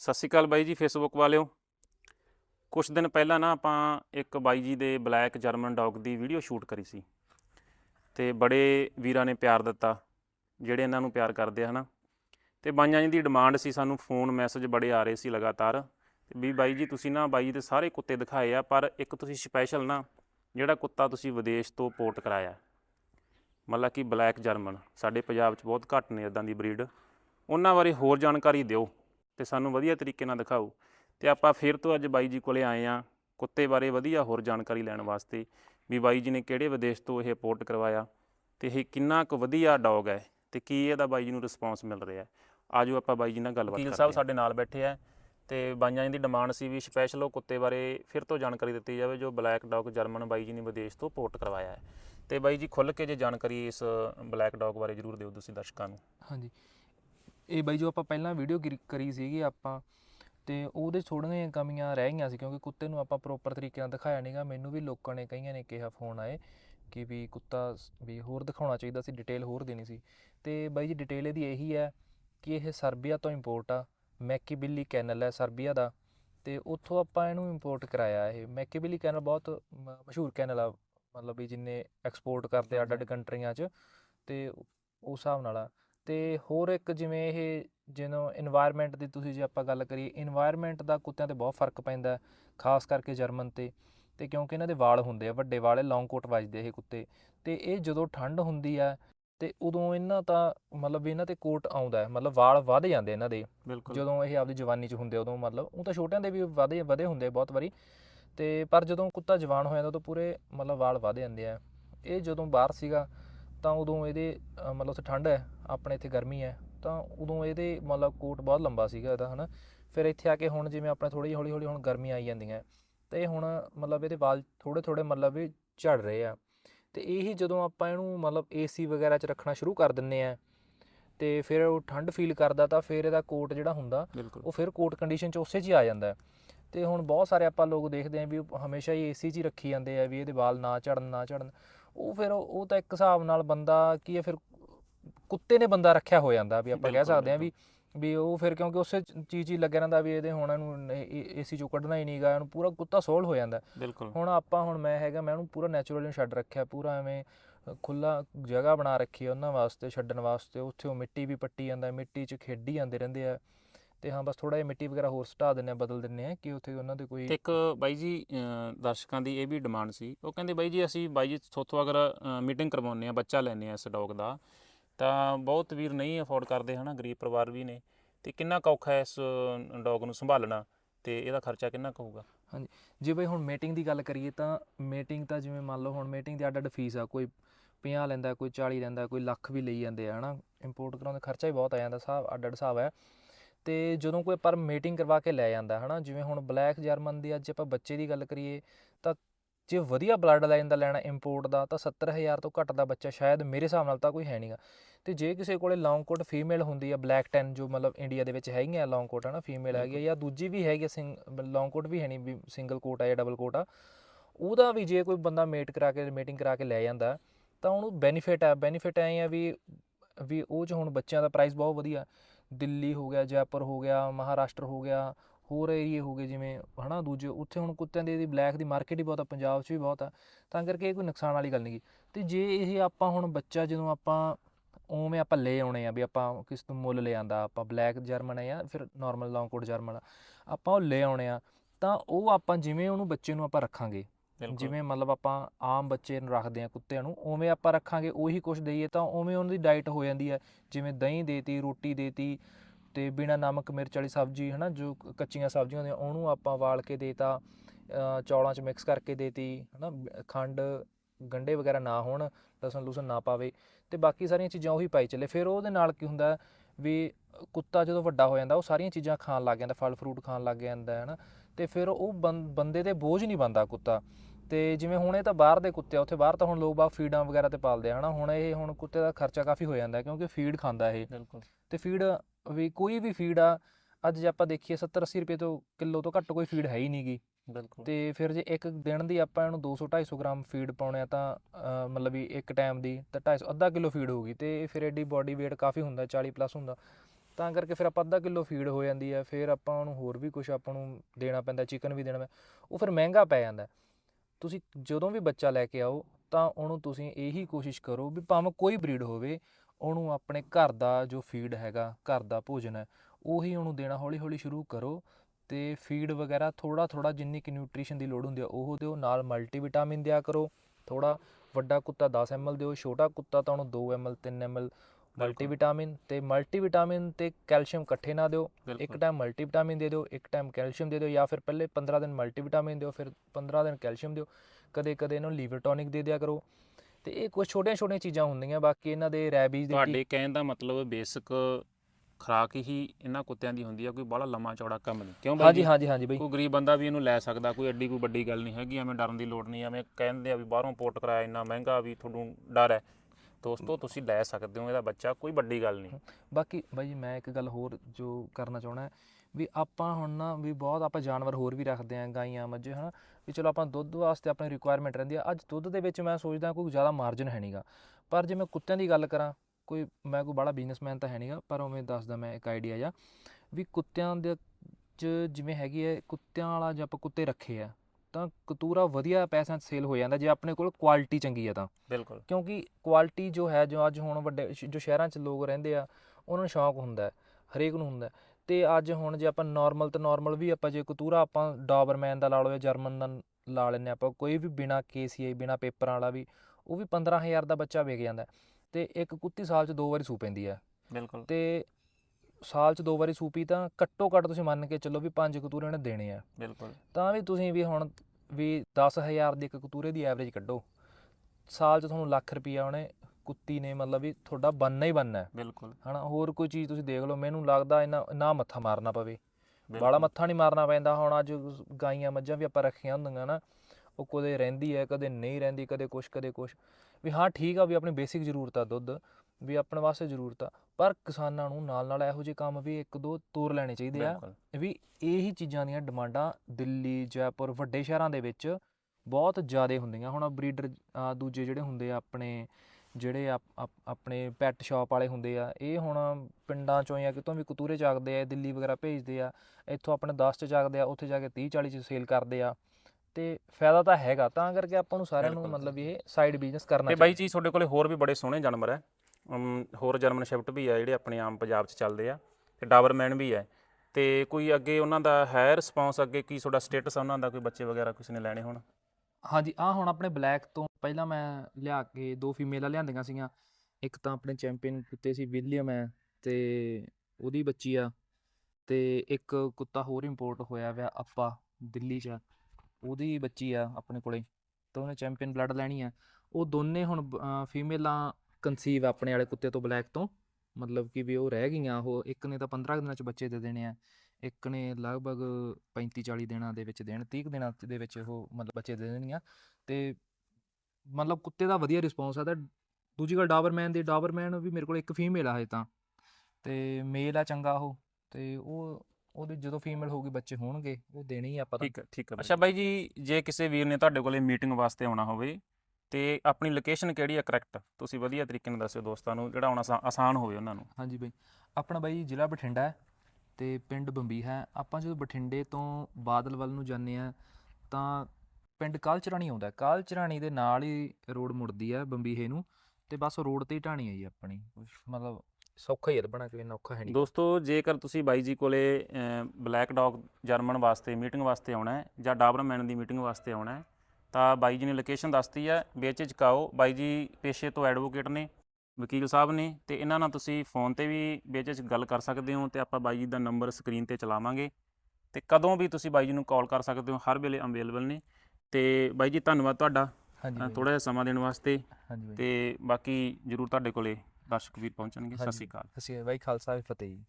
ਸਤਿ ਸ਼੍ਰੀ ਅਕਾਲ ਬਾਈ ਜੀ ਫੇਸਬੁੱਕ ਵਾਲਿਓ। ਕੁਝ ਦਿਨ ਪਹਿਲਾਂ ਨਾ ਆਪਾਂ ਇੱਕ ਬਾਈ ਜੀ ਦੇ ਬਲੈਕ ਜਰਮਨ ਡੌਗ ਦੀ ਵੀਡੀਓ ਸ਼ੂਟ ਕਰੀ ਸੀ। ਤੇ ਬੜੇ ਵੀਰਾਂ ਨੇ ਪਿਆਰ ਦਿੱਤਾ, ਜਿਹੜੇ ਇਹਨਾਂ ਨੂੰ ਪਿਆਰ ਕਰਦੇ ਆ, ਹਨਾ। ਤੇ ਬਾਈਆਂ ਜੀ ਦੀ ਡਿਮਾਂਡ ਸੀ, ਸਾਨੂੰ ਫੋਨ ਮੈਸੇਜ ਬੜੇ ਆ ਰਹੇ ਸੀ ਲਗਾਤਾਰ। ਤੇ ਵੀ ਬਾਈ ਜੀ, ਤੁਸੀਂ ਨਾ ਬਾਈ ਜੀ ਦੇ ਸਾਰੇ ਕੁੱਤੇ ਦਿਖਾਏ ਆ, ਪਰ ਇੱਕ ਤੁਸੀਂ ਸਪੈਸ਼ਲ ਨਾ, ਜਿਹੜਾ ਕੁੱਤਾ ਤੁਸੀਂ ਵਿਦੇਸ਼ ਤੋਂ ਪੋਰਟ ਕਰਾਇਆ। ਮਤਲਬ ਕਿ ਬਲੈਕ ਜਰਮਨ, ਸਾਡੇ ਪੰਜਾਬ 'ਚ ਬਹੁਤ ਘੱਟ ਨੇ ਇਦਾਂ ਦੀ ਬਰੀਡ। ਉਹਨਾਂ ਬਾਰੇ ਹੋਰ ਜਾਣਕਾਰੀ ਦਿਓ। ਤੇ ਸਾਨੂੰ ਵਧੀਆ ਤਰੀਕੇ ਨਾਲ ਦਿਖਾਓ। ਤੇ ਆਪਾਂ ਫਿਰ ਤੋਂ ਅੱਜ ਬਾਈ ਜੀ ਕੋਲੇ ਆਏ ਆ ਕੁੱਤੇ ਬਾਰੇ ਵਧੀਆ ਹੋਰ ਜਾਣਕਾਰੀ ਲੈਣ ਵਾਸਤੇ ਵੀ ਬਾਈ ਜੀ ਨੇ ਕਿਹੜੇ ਵਿਦੇਸ਼ ਤੋਂ ਇਹ ਪੋਰਟ ਕਰਵਾਇਆ ਤੇ ਇਹ ਕਿੰਨਾ ਕੁ ਵਧੀਆ ਡੌਗ ਹੈ ਤੇ ਕੀ ਇਹਦਾ ਬਾਈ ਜੀ ਨੂੰ ਰਿਸਪੌਂਸ ਮਿਲ ਰਿਹਾ ਹੈ। ਆਜੋ ਆਪਾਂ ਬਾਈ ਜੀ ਨਾਲ ਗੱਲਬਾਤ ਕਰਦੇ ਹਾਂ। ਸਾਹਿਬ ਸਾਡੇ ਨਾਲ ਬੈਠੇ ਆ ਤੇ ਬਾਈਆਂ ਜੀ ਦੀ ਡਿਮਾਂਡ ਸੀ ਵੀ ਸਪੈਸ਼ਲ ਉਹ ਕੁੱਤੇ ਬਾਰੇ ਫਿਰ ਤੋਂ ਜਾਣਕਾਰੀ ਦਿੱਤੀ ਜਾਵੇ ਜੋ ਬਲੈਕ ਡੌਗ ਜਰਮਨ ਬਾਈ ਜੀ ਨੇ ਵਿਦੇਸ਼ ਤੋਂ ਪੋਰਟ ਕਰਵਾਇਆ ਹੈ। ਤੇ ਬਾਈ ਜੀ ਖੁੱਲ ਕੇ ਜੇ ਜਾਣਕਾਰੀ ਇਸ ਬਲੈਕ ਡੌਗ ਬਾਰੇ ਜਰੂਰ ਦਿਓ ਤੁਸੀਂ ਦਰਸ਼ਕਾਂ ਨੂੰ। ਹਾਂਜੀ। ਇਹ ਬਾਈ ਜੋ ਆਪਾਂ ਪਹਿਲਾਂ ਵੀਡੀਓ ਕਰੀ ਸੀਗੀ ਆਪਾਂ, ਤੇ ਉਹਦੇ ਥੋੜ੍ਹੀਆਂ ਜਿਹੀਆਂ ਕਮੀਆਂ ਰਹਿ ਗਈਆਂ ਸੀ ਕਿਉਂਕਿ ਕੁੱਤੇ ਨੂੰ ਆਪਾਂ ਪ੍ਰੋਪਰ ਤਰੀਕੇ ਨਾਲ ਦਿਖਾਇਆ ਨਹੀਂਗਾ ਮੈਨੂੰ ਵੀ ਲੋਕਾਂ ਨੇ ਕਈਆਂ ਨੇ ਕਿਹਾ ਫੋਨ ਆਏ ਕਿ ਵੀ ਕੁੱਤਾ ਵੀ ਹੋਰ ਦਿਖਾਉਣਾ ਚਾਹੀਦਾ ਸੀ ਡਿਟੇਲ ਹੋਰ ਦੇਣੀ ਸੀ। ਤੇ ਬਾਈ ਜੀ ਡਿਟੇਲ ਇਹਦੀ ਇਹੀ ਹੈ ਕਿ ਇਹ ਸਰਬੀਆ ਤੋਂ ਇੰਪੋਰਟ ਆ ਮੈਕੀ ਬਿੱਲੀ ਕੈਨਲ ਹੈ ਸਰਬੀਆ ਦਾ, ਤੇ ਉੱਥੋਂ ਆਪਾਂ ਇਹਨੂੰ ਇੰਪੋਰਟ ਕਰਾਇਆ ਇਹ। ਮੈਕੀ ਬਿੱਲੀ ਕੈਨਲ ਬਹੁਤ ਮ- ਮਸ਼ਹੂਰ ਕੈਨਲ ਆ, ਮਤਲਬ ਵੀ ਜਿੰਨੇ ਐਕਸਪੋਰਟ ਕਰਦੇ ਅੱਡ ਅੱਡ ਕੰਟਰੀਆਂ 'ਚ, ਤੇ ਉਸ ਹਿਸਾਬ ਨਾਲ ਆ। ਤੇ ਹੋਰ ਇੱਕ ਜਿਵੇਂ ਇਹ ਜਦੋਂ এনवायरमेंट ਦੀ ਤੁਸੀਂ ਜੇ ਆਪਾਂ ਗੱਲ ਕਰੀਏ এনवायरमेंट ਦਾ ਕੁੱਤਿਆਂ ਤੇ ਬਹੁਤ ਫ਼ਰਕ ਪੈਂਦਾ ਖਾਸ ਕਰਕੇ ਜਰਮਨ ਤੇ ਤੇ ਕਿਉਂਕਿ ਇਹਨਾਂ ਦੇ ਵਾਲ ਹੁੰਦੇ ਆ ਵੱਡੇ ਵਾਲੇ ਲੌਂਗ ਕੋਟ ਵੱਜਦੇ ਇਹ ਕੁੱਤੇ ਤੇ ਇਹ ਜਦੋਂ ਠੰਡ ਹੁੰਦੀ ਆ ਤੇ ਉਦੋਂ ਇਹਨਾਂ ਤਾਂ ਮਤਲਬ ਇਹਨਾਂ ਤੇ ਕੋਟ ਆਉਂਦਾ ਮਤਲਬ ਵਾਲ ਵੱਧ ਜਾਂਦੇ ਇਹਨਾਂ ਦੇ ਜਦੋਂ ਇਹ ਆਪਦੀ ਜਵਾਨੀ 'ਚ ਹੁੰਦੇ ਉਦੋਂ ਮਤਲਬ ਉਹ ਤਾਂ ਛੋਟਿਆਂ ਦੇ ਵੀ ਵਧੇ ਵਧੇ ਹੁੰਦੇ ਬਹੁਤ ਵਾਰੀ ਤੇ ਪਰ ਜਦੋਂ ਕੁੱਤਾ ਜਵਾਨ ਹੋ ਜਾਂਦਾ ਤਾਂ ਪੂਰੇ ਮਤਲਬ ਵਾਲ ਵੱਧ ਜਾਂਦੇ ਆ ਇਹ ਜਦੋਂ ਬਾਹਰ ਸੀਗਾ ਤਾਂ ਉਦੋਂ ਇਹਦੇ ਮਤਲਬ ਉੱਥੇ ਠੰਡ ਹੈ ਆਪਣੇ ਇੱਥੇ ਗਰਮੀ ਹੈ ਤਾਂ ਉਦੋਂ ਇਹਦੇ ਮਤਲਬ ਕੋਟ ਬਹੁਤ ਲੰਬਾ ਸੀਗਾ ਇਹਦਾ ਹਨਾ। ਫਿਰ ਇੱਥੇ ਆ ਕੇ ਹੁਣ ਜਿਵੇਂ ਆਪਣੇ ਥੋੜੀ ਹੌਲੀ ਹੌਲੀ ਹੁਣ ਗਰਮੀ ਆਈ ਜਾਂਦੀਆਂ ਤੇ ਹੁਣ ਮਤਲਬ ਇਹਦੇ ਵਾਲ ਥੋੜੇ ਥੋੜੇ ਮਤਲਬ ਵੀ ਝੜ ਰਹੇ ਆ। ਤੇ ਇਹੀ ਜਦੋਂ ਆਪਾਂ ਇਹਨੂੰ ਮਤਲਬ ਏਸੀ ਵਗੈਰਾ 'ਚ ਰੱਖਣਾ ਸ਼ੁਰੂ ਕਰ ਦਿੰਨੇ ਆ ਤੇ ਫਿਰ ਉਹ ਠੰਡ ਫੀਲ ਕਰਦਾ ਤਾਂ ਫਿਰ ਇਹਦਾ ਕੋਟ ਜਿਹੜਾ ਹੁੰਦਾ ਉਹ ਫਿਰ ਕੋਟ ਕੰਡੀਸ਼ਨ 'ਚ ਉਸੇ 'ਚ ਹੀ ਆ ਜਾਂਦਾ। ਤੇ ਹੁਣ ਬਹੁਤ ਸਾਰੇ ਆਪਾਂ ਲੋਕ ਦੇਖਦੇ ਆਂ ਵੀ ਹਮੇਸ਼ਾ ਹੀ ਏਸੀ 'ਚ ਹੀ ਰੱਖੀ ਜਾਂਦੇ ਆ ਵੀ ਇਹਦੇ ਵਾਲ ਨਾ ਝੜਨ ਨਾ ਝੜਨ। ਉਹ ਫਿਰ ਉਹ ਤਾਂ ਇੱਕ ਹਿਸਾਬ ਨਾਲ ਬੰਦਾ ਕੀ ਹੈ ਫਿਰ ਕੁੱਤੇ ਨੇ ਬੰਦਾ ਰੱਖਿਆ ਹੋ ਜਾਂਦਾ ਵੀ ਆਪਾਂ ਕਹਿ ਸਕਦੇ ਆਂ ਵੀ ਵੀ ਉਹ ਫਿਰ ਕਿਉਂਕਿ ਉਸੇ ਚੀਜ਼ ਹੀ ਲੱਗਿਆ ਰਹਿੰਦਾ ਵੀ ਇਹਦੇ ਹੁਣ ਇਹਨੂੰ ਏਸੀ 'ਚੋਂ ਕੱਢਣਾ ਹੀ ਨਹੀਂਗਾ ਇਹਨੂੰ ਪੂਰਾ ਕੁੱਤਾ ਸੋਲ ਹੋ ਜਾਂਦਾ। ਹੁਣ ਆਪਾਂ ਹੁਣ ਮੈਂ ਹੈਗਾ ਮੈਂ ਉਹਨੂੰ ਪੂਰਾ ਨੈਚੁਰਲ ਨੂੰ ਛੱਡ ਰੱਖਿਆ ਪੂਰਾ ਐਵੇਂ ਖੁੱਲਾ ਜਗ੍ਹਾ ਬਣਾ ਰੱਖੀ ਉਹਨਾਂ ਵਾਸਤੇ ਛੱਡਣ ਵਾਸਤੇ। ਉੱਥੇ ਉਹ ਮਿੱਟੀ ਵੀ ਪੱਟੀ ਜਾਂਦਾ ਮਿੱਟੀ 'ਚ ਖੇਡੀ ਜਾਂਦੇ ਰਹਿੰਦੇ ਆ। ਤੇ ਹਾਂ ਬਸ ਥੋੜਾ ਜਿਹਾ ਮਿੱਟੀ ਵਗੈਰਾ ਹੋਰ ਸਟਾ ਦਿੰਨੇ ਆ ਬਦਲ ਦਿੰਨੇ ਆ ਕਿ ਉੱਥੇ ਉਹਨਾਂ ਦੇ ਕੋਈ ਤੇ ਇੱਕ ਬਾਈ ਜੀ ਦਰਸ਼ਕਾਂ ਦੀ ਇਹ ਵੀ ਡਿਮਾਂਡ ਸੀ। ਉਹ ਕਹਿੰਦੇ ਬਾਈ ਜੀ ਅਸੀਂ ਬਾਈ ਜੀ ਥੋਥੋਂ ਅਗਰ ਮੀਟਿੰਗ ਕਰਵਾਉਂਦੇ ਆ ਬੱਚਾ ਲੈਂਦੇ ਆ ਇਸ ਡੌਗ ਦਾ ਤਾਂ ਬਹੁਤ ਵੀਰ ਨਹੀਂ ਅਫੋਰਡ ਕਰਦੇ ਹਨਾ ਗਰੀਬ ਪਰਿਵਾਰ ਵੀ ਨੇ। ਤੇ ਕਿੰਨਾ ਔਖਾ ਹੈ ਇਸ ਡੌਗ ਨੂੰ ਸੰਭਾਲਣਾ ਤੇ ਇਹਦਾ ਖਰਚਾ ਕਿੰਨਾ ਕੁ ਹੋਊਗਾ? ਜੇ ਬਈ ਹੁਣ ਮੀਟਿੰਗ ਦੀ ਗੱਲ ਕਰੀਏ ਤਾਂ ਮੀਟਿੰਗ ਤਾਂ ਜਿਵੇਂ ਮੰਨ ਲਓ ਹੁਣ ਮੀਟਿੰਗ ਦੀ ਅੱਡ ਅੱਡ ਫੀਸ ਆ ਕੋਈ 50 ਲੈਂਦਾ ਕੋਈ 40 ਲੈਂਦਾ ਕੋਈ ਲੱਖ ਵੀ ਲਈ ਜਾਂਦੇ ਆ ਹਨਾ। ਇੰਪੋਰਟ ਕਰਾਉਣ ਦਾ ਖਰਚਾ ਹੀ ਬਹੁਤ ਆ ਜਾਂਦਾ ਹਿਸਾਬ ਅੱਡ ਅੱਡ ਹਿਸਾਬ ਹੈ। ਤੇ ਜਦੋਂ ਕੋਈ ਪਰ ਮੀਟਿੰਗ ਕਰਵਾ ਕੇ ਲੈ ਜਾਂਦਾ ਹਨਾ ਜਿਵੇਂ ਹੁਣ ਬਲੈਕ ਜਰਮਨ ਦੀ ਅੱਜ ਆਪਾਂ ਬੱਚੇ ਦੀ ਗੱਲ ਕਰੀਏ ਤਾਂ ਜੇ ਵਧੀਆ ਬਲੱਡ ਲਾਈਨ ਦਾ ਲੈਣਾ ਇੰਪੋਰਟ ਦਾ ਤਾਂ 70000 ਤੋਂ ਘੱਟ ਦਾ ਬੱਚਾ ਸ਼ਾਇਦ ਮੇਰੇ ਹਿਸਾਬ ਨਾਲ ਤਾਂ ਕੋਈ ਹੈ ਨਹੀਂਗਾ ਤੇ ਜੇ ਕਿਸੇ ਕੋਲੇ ਲੌਂਗ ਕੋਟ ਫੀਮੇਲ ਹੁੰਦੀ ਆ ਬਲੈਕ 10 ਜੋ ਮਤਲਬ ਇੰਡੀਆ ਦੇ ਵਿੱਚ ਹੈਗੀਆਂ ਲੌਂਗ ਕੋਟ ਹਨਾ ਫੀਮੇਲ ਹੈਗੀ ਆ ਜਾਂ ਦੂਜੀ ਵੀ ਹੈਗੀ ਸਿੰਗ ਲੌਂਗ ਕੋਟ ਵੀ ਹੈ ਨਹੀਂ ਸਿੰਗਲ ਕੋਟ ਆ ਜਾਂ ਡਬਲ ਕੋਟ ਆ ਉਹਦਾ ਵੀ ਜੇ ਕੋਈ ਬੰਦਾ ਮੇਟ ਕਰਾ ਕੇ ਮੀਟਿੰਗ ਕਰਾ ਕੇ ਲੈ ਜਾਂਦਾ ਤਾਂ ਉਹਨੂੰ ਬੈਨੀਫਿਟ ਆ ਬੈਨੀਫਿਟ ਐ ਆ ਵੀ ਵੀ ਉਹ ਚ ਹੁਣ ਬੱਚਿਆਂ ਦਾ ਪ੍ਰਾਈਸ ਬਹੁਤ ਵਧੀਆ। ਦਿੱਲੀ ਹੋ ਗਿਆ, ਜੈਪੁਰ ਹੋ ਗਿਆ, ਮਹਾਰਾਸ਼ਟਰ ਹੋ ਗਿਆ, ਹੋਰ ਏਰੀਏ ਹੋ ਗਏ ਜਿਵੇਂ ਹਨਾ ਦੂਜੇ, ਉੱਥੇ ਹੁਣ ਕੁੱਤਿਆਂ ਦੀ ਬਲੈਕ ਦੀ ਮਾਰਕੀਟ ਹੀ ਬਹੁਤ ਆ, ਪੰਜਾਬ 'ਚ ਵੀ ਬਹੁਤ ਆ, ਤਾਂ ਕਰਕੇ ਇਹ ਕੋਈ ਨੁਕਸਾਨ ਵਾਲੀ ਗੱਲ ਨਹੀਂ ਤੇ ਜੇ ਇਹ ਆਪਾਂ ਹੁਣ ਬੱਚਾ ਜਦੋਂ ਆਪਾਂ ਉਵੇਂ ਆਪਾਂ ਲੈ ਆਉਣੇ ਆ ਵੀ ਆਪਾਂ ਕਿਸ ਤੋਂ ਮੁੱਲ ਲੈ ਆਂਦਾ, ਆਪਾਂ ਬਲੈਕ ਜਰਮਨ ਆ ਜਾਂ ਫਿਰ ਨਾਰਮਲ ਲੌਂਗ ਕੋਟ ਜਰਮਨ ਆ, ਆਪਾਂ ਉਹ ਲੈ ਆਉਣੇ ਆ, ਤਾਂ ਉਹ ਆਪਾਂ ਜਿਵੇਂ ਉਹਨੂੰ ਬੱਚੇ ਨੂੰ ਆਪਾਂ ਰੱਖਾਂਗੇ ਜਿਵੇਂ ਮਤਲਬ ਆਪਾਂ ਆਮ ਬੱਚੇ ਨੂੰ ਰੱਖਦੇ ਆ ਕੁੱਤਿਆਂ ਨੂੰ ਉਵੇਂ ਆਪਾਂ ਰੱਖਾਂਗੇ ਉਹੀ ਕੁਝ ਦਈਏ ਤਾਂ ਉਵੇਂ ਉਹਨਾਂ ਦੀ ਡਾਈਟ ਹੋ ਜਾਂਦੀ ਹੈ। ਜਿਵੇਂ ਦਹੀਂ ਦੇਤੀ ਰੋਟੀ ਦੇਤੀ ਤੇ ਬਿਨਾ ਨਮਕ ਮਿਰਚ ਵਾਲੀ ਸਬਜ਼ੀ ਹਨਾ ਜੋ ਕੱਚੀਆਂ ਸਬਜ਼ੀਆਂ ਹੁੰਦੀਆਂ ਉਹਨੂੰ ਆਪਾਂ ਵਾਲ ਕੇ ਦੇਤਾ ਅ, ਚੌਲਾਂ 'ਚ ਮਿਕਸ ਕਰਕੇ ਦੇਤੀ ਹਨਾ ਬ- ਖੰਡ ਗੰਡੇ ਵਗੈਰਾ ਨਾ ਹੋਣ ਲਸਣ ਲੂਸਣ ਨਾ ਪਾਵੇ ਤੇ ਬਾਕੀ ਸਾਰੀਆਂ ਚੀਜ਼ਾਂ ਉਹੀ ਪਾਈ ਚੱਲੇ। ਫਿਰ ਉਹਦੇ ਨਾਲ ਕੀ ਹੁੰਦਾ ਵੀ ਕੁੱਤਾ ਜਦੋਂ ਵੱਡਾ ਹੋ ਜਾਂਦਾ ਉਹ ਸਾਰੀਆਂ ਚੀਜ਼ਾਂ ਖਾਣ ਲੱਗ ਜਾਂਦਾ ਫਲ ਫਰੂਟ ਖਾਣ ਲੱਗ ਜਾਂਦਾ ਹੈ ਨਾ ਤੇ ਫਿਰ ਉਹ ਬੰ- ਬੰਦੇ ਦੇ ਬੋਝ ਨਹੀਂ ਬਣਦਾ ਕੁੱਤਾ। ਤੇ ਜਿਵੇਂ ਹੁਣ ਇਹ ਤਾਂ ਬਾਹਰ ਦੇ ਕੁੱਤੇ ਆ ਉੱਥੇ ਬਾਹਰ ਤਾਂ ਹੁਣ ਲੋਕ ਬਾਗ ਫੀਡਾਂ ਵਗੈਰਾ ਤੇ ਪਾਲਦੇ ਆ ਹਨਾ? ਹੁਣ ਇਹ ਹੁਣ ਕੁੱਤੇ ਦਾ ਖਰਚਾ ਕਾਫੀ ਹੋ ਜਾਂਦਾ ਕਿਉਂਕਿ ਫੀਡ ਖਾਂਦਾ ਇਹ। ਬਿਲਕੁਲ। ਤੇ ਫੀਡ ਵੀ ਕੋਈ ਵੀ ਫੀਡ ਆ ਅੱਜ ਜੇ ਆਪਾਂ ਦੇਖੀਏ 70 80 ਰੁਪਏ ਤੋਂ ਕਿਲੋ ਤੋਂ ਘੱਟ ਕੋਈ ਫੀਡ ਹੈ ਹੀ ਨਹੀਂਗੀ ਬਿਲਕੁਲ। ਤੇ ਫਿਰ ਜੇ ਇੱਕ ਦਿਨ ਦੀ ਆਪਾਂ ਇਹਨੂੰ 200 250 ਗ੍ਰਾਮ ਫੀਡ ਪਾਉਣੇ ਆ ਤਾਂ ਮਤਲਬ ਵੀ ਇੱਕ ਟਾਈਮ ਦੀ ਤਾਂ 250 ਅੱਧਾ ਕਿਲੋ ਫੀਡ ਹੋਊਗੀ ਤੇ ਫਿਰ ਐਡੀ ਬਾਡੀ weight ਕਾਫੀ ਹੁੰਦਾ 40 ਪਲੱਸ ਹੁੰਦਾ। ਤਾਂ ਕਰਕੇ ਫਿਰ ਆਪਾਂ ਅੱਧਾ ਕਿਲੋ ਫੀਡ ਹੋ ਜਾਂਦੀ ਹੈ ਫਿਰ ਆਪਾਂ ਉਹਨੂੰ ਹੋਰ ਵੀ ਕੁਝ ਆਪਾਂ ਨੂੰ ਦੇਣਾ ਪੈਂਦਾ ਚਿਕਨ ਵੀ ਦੇਣਾ ਉਹ ਫਿਰ ਮਹਿੰਗਾ ਪੈ ਜਾਂਦਾ। ਤੁਸੀਂ ਜਦੋਂ ਵੀ ਬੱਚਾ ਲੈ ਕੇ ਆਓ, ਤਾਂ ਉਹਨੂੰ ਤੁਸੀਂ ਇਹੀ ਕੋਸ਼ਿਸ਼ ਕਰੋ ਵੀ ਭਾਵੇਂ ਕੋਈ ਬਰੀਡ ਹੋਵੇ, ਉਹਨੂੰ ਆਪਣੇ ਘਰ ਦਾ ਜੋ ਫੀਡ ਹੈਗਾ, ਘਰ ਦਾ ਭੋਜਨ ਹੈ, ਉਹੀ ਉਹਨੂੰ ਦੇਣਾ ਹੌਲੀ ਹੌਲੀ ਸ਼ੁਰੂ ਕਰੋ ਤੇ ਫੀਡ ਵਗੈਰਾ ਥੋੜਾ ਥੋੜਾ ਜਿੰਨੀ ਕਿ ਨਿਊਟ੍ਰੀਸ਼ਨ ਦੀ ਲੋੜ ਹੁੰਦੀ ਆ, ਉਹ ਦਿਓ, ਨਾਲ ਮਲਟੀਵਿਟਾਮਿਨ ਦਿਆ ਕਰੋ ਥੋੜਾ ਵੱਡਾ ਕੁੱਤਾ 10 ml ਦਿਓ, ਛੋਟਾ ਕੁੱਤਾ ਤਾਂ ਉਹਨੂੰ 2 ml 3 ml ਮਲਟੀਵਿਟਾਮਿਨ ਤੇ ਮਲਟੀਵਿਟਾਮਿਨ ਤੇ ਕੈਲਸ਼ੀਅਮ ਇਕੱਠੇ ਨਾ ਦਿਓ। ਇੱਕ ਟਾਈਮ ਮਲਟੀਵਿਟਾਮਿਨ ਦੇ ਦਿਓ ਇੱਕ ਟਾਈਮ ਕੈਲਸ਼ੀਅਮ ਦੇ ਦਿਓ ਜਾਂ ਫਿਰ ਪਹਿਲੇ 15 ਦਿਨ ਮਲਟੀਵਿਟਾਮਿਨ ਦਿਓ ਫਿਰ 15 ਦਿਨ ਕੈਲਸ਼ੀਅਮ ਦਿਓ। ਕਦੇ ਕਦੇ ਇਹਨੂੰ ਲੀਵਰ ਟੌਨਿਕ ਦੇ ਦਿਆ ਕਰੋ। ਤੇ ਇਹ ਕੁਝ ਛੋਟੀਆਂ ਛੋਟੀਆਂ ਚੀਜ਼ਾਂ ਹੁੰਦੀਆਂ ਬਾਕੀ ਇਹਨਾਂ ਦੇ ਰੈਬੀਜ਼ ਦੇ ਤੁਹਾਡੇ ਕਹਿਣ ਦਾ ਮਤਲਬ ਬੇਸਿਕ ਖੁਰਾਕ ਹੀ ਇਹਨਾਂ ਕੁੱਤਿਆਂ ਦੀ ਹੁੰਦੀ ਆ ਕੋਈ ਬੜਾ ਲੰਮਾ ਚੌੜਾ ਕੰਮ ਨਹੀਂ। ਕਿਉਂ ਬਾਈ ਹਾਂਜੀ? ਹਾਂਜੀ ਹਾਂਜੀ ਬਈ। ਕੋਈ ਗਰੀਬ ਬੰਦਾ ਵੀ ਇਹਨੂੰ ਲੈ ਸਕਦਾ ਕੋਈ ਐਡੀ ਕੋਈ ਵੱਡੀ ਗੱਲ ਨਹੀਂ ਹੈਗੀ ਐਵੇਂ ਡਰਨ ਦੀ ਲੋੜ ਨਹੀਂ ਐਵੇਂ ਕਹਿੰਦੇ ਆ ਵੀ ਬਾਹਰੋਂ ਇੰਪੋਰਟ ਕਰਾਇਆ ਇੰਨਾ ਮਹਿੰਗਾ ਵੀ ਤੁਹਾਨੂੰ ਡਰ ਹੈ। ਦੋਸਤੋ, ਤੁਸੀਂ ਲੈ ਸਕਦੇ ਹੋ ਇਹਦਾ ਬੱਚਾ, ਕੋਈ ਵੱਡੀ ਗੱਲ ਨਹੀਂ। ਬਾਕੀ ਬਾਈ ਜੀ, ਮੈਂ ਇੱਕ ਗੱਲ ਹੋਰ ਜੋ ਕਰਨਾ ਚਾਹਣਾ ਵੀ ਆਪਾਂ ਹੁਣ ਨਾ, ਵੀ ਬਹੁਤ ਆਪਾਂ ਜਾਨਵਰ ਹੋਰ ਵੀ ਰੱਖਦੇ ਆਂ ਗਾਈਆਂ, ਮੱਝੇ, ਹਨਾ, ਵੀ ਚਲੋ ਆਪਾਂ ਦੁੱਧ ਵਾਸਤੇ ਆਪਣੀ ਰਿਕੁਆਇਰਮੈਂਟ ਰਹਿੰਦੀ ਆ। ਅੱਜ ਦੁੱਧ ਦੇ ਵਿੱਚ ਮੈਂ ਸੋਚਦਾ ਕੋਈ ਜ਼ਿਆਦਾ ਮਾਰਜਨ ਹੈ ਨਹੀਂਗਾ ਪਰ ਜੇ ਮੈਂ ਕੁੱਤਿਆਂ ਦੀ ਗੱਲ ਕਰਾਂ, ਕੋਈ, ਮੈਂ ਕੋਈ ਬੜਾ ਬਿਜ਼ਨਸਮੈਨ ਤਾਂ ਹੈ ਨਹੀਂਗਾ ਪਰ ਉਵੇਂ ਦੱਸਦਾ ਮੈਂ ਇੱਕ ਆਈਡੀਆ ਜਾਂ ਵੀ ਕੁੱਤਿਆਂ ਦੇ ਚ ਜਿਵੇਂ ਹੈਗੀ ਹੈ, ਕੁੱਤਿਆਂ ਵਾਲਾ ਜੇ ਆਪਾਂ ਕੁੱਤੇ ਰੱਖੇ ਆ ਤਾਂ ਕਤੂਰਾ ਵਧੀਆ ਪੈਸਿਆਂ 'ਚ ਸੇਲ ਹੋ ਜਾਂਦਾ ਜੇ ਆਪਣੇ ਕੋਲ ਕੁਆਲਿਟੀ ਚੰਗੀ ਆ ਤਾਂ ਬਿਲਕੁਲ ਕਿਉਂਕਿ ਕੁਆਲਿਟੀ ਜੋ ਹੈ ਜੋ ਅੱਜ ਹੁਣ ਵੱਡੇ ਜੋ ਸ਼ਹਿਰਾਂ 'ਚ ਲੋਕ ਰਹਿੰਦੇ ਆ ਉਹਨਾਂ ਨੂੰ ਸ਼ੌਂਕ ਹੁੰਦਾ ਹੈ ਹਰੇਕ ਨੂੰ ਹੁੰਦਾ ਹੈ। ਤੇ ਅੱਜ ਹੁਣ ਜੇ ਆਪਾਂ ਨਾਰਮਲ ਤੋਂ ਨਾਰਮਲ ਵੀ ਆਪਾਂ ਜੇ ਕਤੂਰਾ ਆਪਾਂ ਡਾਬਰਮੈਨ ਦਾ ਲਾ ਲਓ ਜਾਂ ਜਰਮਨ ਦਾ ਲਾ ਲੈਂਦੇ ਆਪਾਂ ਕੋਈ ਵੀ ਬਿਨਾ ਕੇਸੀਆਈ ਬਿਨਾ ਪੇਪਰਾਂ ਵਾਲਾ ਵੀ ਉਹ ਵੀ 15000 ਦਾ ਬੱਚਾ ਵਿਕ ਜਾਂਦਾ ਹੈ। ਤੇ ਇੱਕ ਕੁੱਤੀ ਸਾਲ 'ਚ ਦੋ ਵਾਰੀ ਸੂ ਪੈਂਦੀ ਹੈ ਬਿਲਕੁਲ ਤੇ ਸਾਲ 'ਚ ਦੋ ਵਾਰੀ ਸੂਪੀ ਤਾਂ ਘੱਟੋ ਘੱਟ ਤੁਸੀਂ ਮੰਨ ਕੇ ਚੱਲੋ ਵੀ ਪੰਜ ਕਤੂਰੇ ਨੇ ਦੇਣੇ ਆ। ਬਿਲਕੁਲ। ਤਾਂ ਵੀ ਤੁਸੀਂ ਵੀ ਹੁਣ ਵੀ 10000 ਦੀ ਇੱਕ ਕਤੂਰੇ ਦੀ ਐਵਰੇਜ ਕੱਢੋ। ਸਾਲ 'ਚ ਤੁਹਾਨੂੰ ਲੱਖ ਰੁਪਈਆ ਉਹਨੇ ਕੁੱਤੀ ਨੇ ਮਤਲਬ ਵੀ ਤੁਹਾਡਾ ਬਣਨਾ ਹੀ ਬਣਨਾ। ਹੈ ਬਿਲਕੁਲ। ਹਨਾ ਹੋਰ ਕੋਈ ਚੀਜ਼ ਤੁਸੀਂ ਦੇਖ ਲਓ ਮੈਨੂੰ ਲੱਗਦਾ ਇਹਨਾਂ ਨਾ ਮੱਥਾ ਮਾਰਨਾ ਪਵੇ। ਬਾਲਾ। ਮੱਥਾ ਨਹੀਂ ਮਾਰਨਾ ਪੈਂਦਾ। ਹੁਣ ਅੱਜ ਗਾਈਆਂ ਮੱਝਾਂ ਵੀ ਆਪਾਂ ਰੱਖੀਆਂ ਹੁੰਦੀਆਂ ਨਾ ਉਹ ਕਦੇ ਰਹਿੰਦੀ ਹੈ ਕਦੇ ਨਹੀਂ ਰਹਿੰਦੀ ਕਦੇ ਕੁਛ ਕਦੇ ਕੁਛ। ਵੀ ਹਾਂ ਠੀਕ ਆ ਵੀ ਆਪਣੀ ਬੇਸਿਕ ਜ਼ਰੂਰਤ ਆ ਦੁੱਧ। ਵੀ ਆਪਣੇ ਵਾਸਤੇ ਜ਼ਰੂਰਤ ਆ। ਪਰ ਕਿਸਾਨਾਂ ਨੂੰ ਨਾਲ ਨਾਲ ਇਹੋ ਜਿਹੇ ਕੰਮ ਵੀ ਇੱਕ ਦੋ ਤੋਰ ਲੈਣੇ ਚਾਹੀਦੇ ਆ। ਵੀ ਇਹੀ ਚੀਜ਼ਾਂ ਦੀਆਂ ਡਿਮਾਂਡਾਂ ਦਿੱਲੀ ਜੈਪੁਰ ਵੱਡੇ ਸ਼ਹਿਰਾਂ ਦੇ ਵਿੱਚ ਬਹੁਤ ਜ਼ਿਆਦਾ ਹੁੰਦੀਆਂ। ਹੁਣ ਬਰੀਡਰ ਦੂਜੇ ਜਿਹੜੇ ਹੁੰਦੇ ਆ ਆਪਣੇ ਜਿਹੜੇ ਆਪ- ਆਪ- ਆਪਣੇ ਪੈਟ ਸ਼ਾਪ ਵਾਲੇ ਹੁੰਦੇ ਆ ਇਹ ਹੁਣ ਪਿੰਡਾਂ ਚੋਂ ਜਾਂ ਕਿਤੋਂ ਵੀ ਕਤੂਰੇ ਚੱਕਦੇ ਆ ਦਿੱਲੀ ਵਗੈਰਾ ਭੇਜਦੇ ਆ ਇੱਥੋਂ ਆਪਣੇ 10 ਚ ਚੱਕਦੇ ਆ ਉੱਥੇ ਜਾ ਕੇ 30 40 ਚ ਸੇਲ ਕਰਦੇ ਆ। ਤੇ ਫਾਇਦਾ ਤਾਂ ਹੈਗਾ ਤਾਂ ਕਰਕੇ ਆਪਾਂ ਨੂੰ ਸਾਰਿਆਂ ਨੂੰ। ਮਤਲਬ ਇਹ ਸਾਈਡ ਬਿਜ਼ਨਸ ਕਰਨਾ ਤੇ ਬਾਈ ਜੀ ਤੁਹਾਡੇ ਕੋਲੇ ਹੋਰ ਵੀ ਬੜੇ ਸੋਹਣੇ ਜਾਨਵਰ ਹੈ। ਅਮ, ਹੋਰ ਜਰਮਨ ਸ਼ਿਫਟ ਵੀ ਆ ਜਿਹੜੇ ਆਪਣੇ ਆਮ ਪੰਜਾਬ 'ਚ ਚੱਲਦੇ ਆ ਤੇ ਡਾਬਰਮੈਨ ਵੀ ਹੈ ਤੇ ਕੋਈ ਅੱਗੇ ਉਹਨਾਂ ਦਾ ਹੈ ਰਿਸਪੌਂਸ ਅੱਗੇ ਕੀ ਤੁਹਾਡਾ ਸਟੇਟਸ ਆ ਉਹਨਾਂ ਦਾ? ਕੋਈ ਬੱਚੇ ਵਗੈਰਾ ਕਿਸੇ ਨੇ ਲੈਣੇ ਹੋਣ? ਹਾਂਜੀ ਆ ਹੁਣ ਆਪਣੇ ਬਲੈਕ ਤੋਂ ਪਹਿਲਾਂ ਮੈਂ ਲਿਆ ਕੇ ਦੋ ਫੀਮੇਲਾਂ ਲਿਆਂਦੀਆਂ ਸੀਗੀਆਂ। ਇੱਕ ਤਾਂ ਆਪਣੇ ਚੈਂਪੀਅਨ ਕੁੱਤੇ ਸੀ ਵਿਲੀਅਮ ਹੈ ਤੇ ਉਹਦੀ ਬੱਚੀ ਆ। ਤੇ ਇੱਕ ਕੁੱਤਾ ਹੋਰ ਇੰਪੋਰਟ ਹੋਇਆ ਹੋਇਆ ਆਪਾ ਦਿੱਲੀ 'ਚ। ਉਹਦੀ ਬੱਚੀ ਆ ਆਪਣੇ ਕੋਲੇ ਤਾਂ ਉਹਨੇ ਚੈਂਪੀਅਨ ਬਲੱਡ ਲੈਣੀ ਆ। ਉਹ ਦੋਨੇ ਹੁਣ ਫੀਮੇਲਾਂ ਕਨਸੀਵ ਆਪਣੇ ਵਾਲੇ ਕੁੱਤੇ ਤੋਂ ਬਲੈਕ ਤੋਂ ਮਤਲਬ ਕਿ ਵੀ ਉਹ ਰਹਿ ਗਈਆਂ ਉਹ ਇੱਕ ਨੇ ਤਾਂ 15 ਕੁ ਦਿਨਾਂ 'ਚ ਬੱਚੇ ਦੇ ਦੇਣੇ ਆ ਇੱਕ ਨੇ ਲਗਭਗ 35 40 ਦਿਨਾਂ ਦੇ ਵਿੱਚ ਦੇਣ 30 ਕੁ ਦਿਨਾਂ ਦੇ ਵਿੱਚ ਉਹ ਮਤਲਬ ਬੱਚੇ ਦੇ ਦੇਣਗੀਆਂ ਤੇ ਮਤਲਬ ਕੁੱਤੇ ਦਾ ਵਧੀਆ ਰਿਸਪੌਂਸ ਆ ਤਾਂ ਦੂਜੀ ਗੱਲ ਡਾਬਰਮੈਨ ਦੀ ਡਾਬਰਮੈਨ ਵੀ ਮੇਰੇ ਕੋਲ ਇੱਕ ਫੀਮੇਲ ਆ ਹਜੇ ਤਾਂ ਤੇ ਮੇਲ ਆ ਚੰਗਾ ਉਹ ਤੇ ਉਹ ਉਹਦੇ ਜਦੋਂ ਫੀਮੇਲ ਹੋਊਗੀ ਬੱਚੇ ਹੋਣਗੇ ਉਹ ਦੇਣੇ ਹੀ ਆ ਆਪਾਂ ਤਾਂ। ਠੀਕ ਹੈ ਠੀਕ ਹੈ ਅੱਛਾ ਬਾਈ। ਜੀ ਜੇ ਕਿਸੇ ਵੀਰ ਨੇ ਤੁਹਾਡੇ ਕੋਲੇ ਮੀਟਿੰਗ ਵਾਸਤੇ ਆਉਣਾ ਹੋਵੇ ਤੇ ਆਪਣੀ ਲੋਕੇਸ਼ਨ ਕਿਹੜੀ ਹੈ ਕਰੈਕਟ ਤੁਸੀਂ ਵਧੀਆ ਤਰੀਕੇ ਨਾਲ ਦੱਸਿਓ ਦੋਸਤਾਂ ਨੂੰ ਜਿਹੜਾ ਆਉਣਾ ਆਸਾ- ਆਸਾਨ ਹੋਵੇ ਉਹਨਾਂ ਨੂੰ। ਹਾਂਜੀ ਬਈ। ਆਪਣਾ ਬਾਈ ਜ਼ਿਲ੍ਹਾ ਬਠਿੰਡਾ ਹੈ ਤੇ ਪਿੰਡ ਬੰਬੀ ਹੈ। ਆਪਾਂ ਜਦੋਂ ਬਠਿੰਡੇ ਤੋਂ ਬਾਦਲ ਵੱਲ ਨੂੰ ਜਾਂਦੇ ਆ ਤਾਂ ਪਿੰਡ ਕਾਲਚਰਾਣੀ ਆਉਂਦਾ ਹੈ। ਕਾਲਚਰਾਣੀ ਦੇ ਨਾਲ ਹੀ ਰੋਡ ਮੁੜਦੀ ਹੈ ਬੰਬੀਹੇ ਨੂੰ ਤੇ ਬਸ ਰੋਡ ਤੇ ਹੀ ਢਾਣੀ ਹੈ ਜੀ ਆਪਣੀ। ਕੁਛ ਮਤਲਬ ਸੌਖਾ ਹੀ ਹੈ ਲੱਭਣਾ ਕੋਈ ਇੰਨਾ ਔਖਾ ਹੈ ਨਹੀਂ। ਦੋਸਤੋ ਜੇਕਰ ਤੁਸੀਂ ਬਾਈ ਜੀ ਕੋਲੇ ਬਲੈਕ ਡੌਗ ਜਰਮਨ ਵਾਸਤੇ ਮੀਟਿੰਗ ਵਾਸਤੇ ਆਉਣਾ ਹੈ ਜਾਂ ਡਾਬਰਮੈਨ ਦੀ ਮੀਟਿੰਗ ਵਾਸਤੇ ਆਉਣਾ ਹੈ ਤਾਂ ਬਾਈ ਜੀ ਨੇ ਲੋਕੇਸ਼ਨ ਦੱਸਤੀ ਹੈ ਬੇਚਿਚਕਾਓ ਬਾਈ ਜੀ ਪੇਸ਼ੇ ਤੋਂ ਐਡਵੋਕੇਟ ਨੇ ਵਕੀਲ ਸਾਹਿਬ ਨੇ ਤੇ ਇਹਨਾਂ ਨਾਲ ਤੁਸੀਂ ਫੋਨ ਤੇ ਵੀ ਬੇਚਿਚ ਗੱਲ ਕਰ ਸਕਦੇ ਹੋ ਤੇ ਆਪਾਂ ਬਾਈ ਜੀ ਦਾ ਨੰਬਰ ਸਕਰੀਨ ਤੇ ਚਲਾਵਾਂਗੇ। ਤੇ ਕਦੋਂ ਵੀ ਤੁਸੀਂ ਬਾਈ ਜੀ ਨੂੰ ਕਾਲ ਕਰ ਸਕਦੇ ਹੋ ਹਰ ਵੇਲੇ ਅਵੇਲੇਬਲ ਨੇ। ਤੇ ਬਾਈ ਜੀ ਧੰਨਵਾਦ ਤੁਹਾਡਾ। ਥੋੜਾ ਜਿਹਾ ਸਮਾਂ ਦੇਣ ਵਾਸਤੇ। ਤੇ ਬਾਕੀ ਜਰੂਰ ਤੁਹਾਡੇ ਕੋਲੇ ਦਰਸ਼ਕ ਵੀਰ ਪਹੁੰਚਣਗੇ। ਸਤਿ। ਸ਼੍ਰੀ ਅਕਾਲ। ਅਸੀਂ ਬਾਈ ਖਾਲਸਾ ਵੀ ਫਤਿਹ ਜੀ।